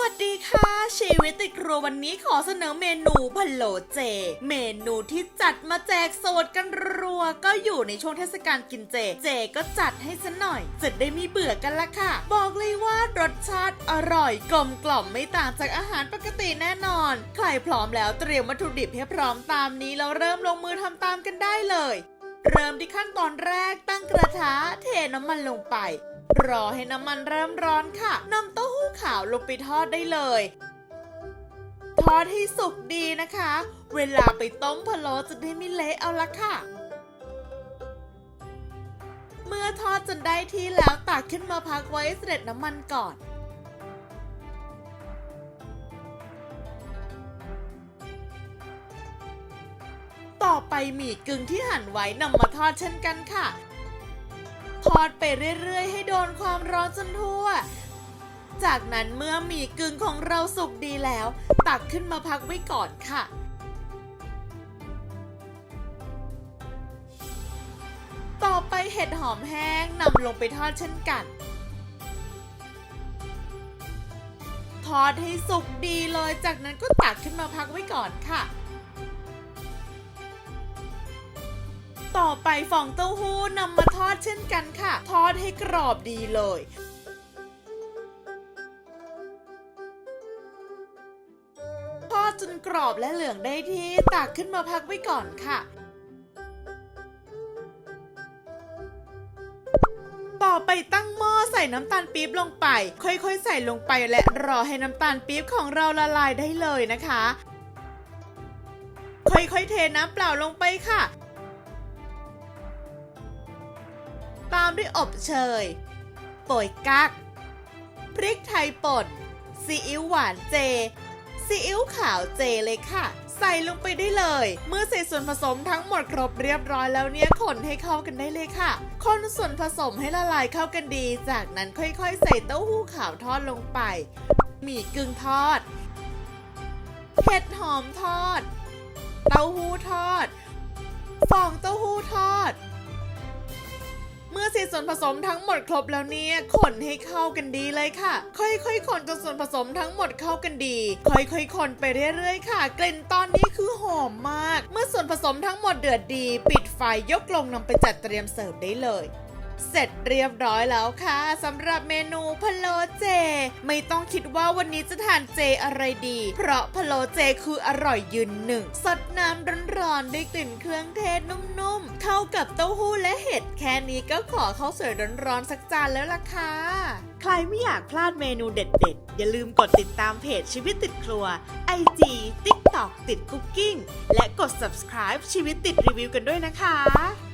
วัสดีค่ะ ชีวิตติดครัววันนี้ขอเสนอเมนูพะโลเจ เมนูที่จัดมาแจกโสดกันรัว ก็อยู่ในช่วงเทศกาลกินเจ เจก็จัดให้ซะหน่อย จะได้ไม่เบื่อกันละค่ะ บอกเลยว่ารสชาติอร่อยกลมกล่อมไม่ต่างจากอาหารปกติแน่นอน ใครพร้อมแล้วเตรียมวัตถุดิบให้พร้อมตามนี้แล้วเริ่มลงมือทำตามกันได้เลย เริ่มที่ขั้นตอนแรกต กระทะเทน้ำมันลงไป รอให้น้ำมันเริ่มร้อนค่ะนำเต้าหู้ขาวลงไปทอดได้เลย ทอดให้สุกดีนะคะ เวลาไปต้มพะโล้จะได้ไม่เละเอาละค่ะ เมื่อทอดจนได้ที่แล้วตักขึ้นมาพักไว้เสด็จน้ำมันก่อนต่อไปหมี่กึ่งที่หั่นไว้นำมาทอดเช่นกันค่ะ ทอดไปเรื่อยๆ ให้โดนความร้อนจนทั่ว จากนั้นเมื่อหมี่กึ่งของเราสุกดีแล้ว ตักขึ้นมาพักไว้ก่อนค่ะต่อไปเห็ดหอมแห้งนำลงไปทอดเช่นกัน ทอดให้สุกดีเลย จากนั้นก็ตักขึ้นมาพักไว้ก่อนค่ะ ต่อไปฟองเต้าหู้นำมาทอดเช่นกันค่ะ ทอดให้กรอบดีเลยทอดจนกรอบและเหลืองได้ที่ตักขึ้นมาพักไว้ก่อนค่ะต่อไปตั้งหม้อใส่น้ำตาลปี๊บลงไป ค่อยๆ ใส่ลงไปและรอให้น้ำตาลปี๊บของเราละลายได้เลยนะคะ ค่อยๆ เทน้ำเปล่าลงไปค่ะ มด้วยอบเชยโป่ยกักพริกไทยป่นซีอิ๊วหวานเจซีอิ๊วขาวเจเลยค่ะ ใส่ลงไปได้เลย เมื่อใส่ส่วนผสมทั้งหมดครบเรียบร้อยแล้วเนี่ยคนให้เข้ากันได้เลยค่ะ คนส่วนผสมให้ละลายเข้ากันดี จากนั้นค่อยๆ ใส่เต้าหู้ขาวทอดลงไปหมี่กึ่งทอดเห็ดหอมทอด เต้าหู้ทอด ฟองเต้าหู้ทอด ส่วนผสมทั้งหมดครบแล้วเนี่ยคนให้เข้ากันดีเลยค่ะ ค่อยๆคนจนส่วนผสมทั้งหมดเข้ากันดี ค่อยๆคนไปเรื่อยๆค่ะ กลิ่นตอนนี้คือหอมมาก เมื่อส่วนผสมทั้งหมดเดือดดี ปิดไฟยกลงนำไปจัดเตรียมเสิร์ฟได้เลย เสร็จเรียบร้อยแล้วค่ะสำหรับเมนูพะโลเจ ไม่ต้องคิดว่าวันนี้จะทานเจอะไรดี เพราะพะโลเจคืออร่อยยืนหนึ่งสดน้ำร้อนๆได้กลิ่นเครื่องเทศนุ่มๆ เข้ากับเต้าหู้และเห็ดแค่นี้ก็ขอข้าวสวยร้อนๆสักจานแล้วล่ะค่ะใครไม่อยากพลาดเมนูเด็ดๆ อย่าลืมกดติดตามเพจชีวิตติดครัว IG TikTok ติดคุกกิ้งและกด subscribe ชีวิตติดรีวิวกันด้วยนะคะ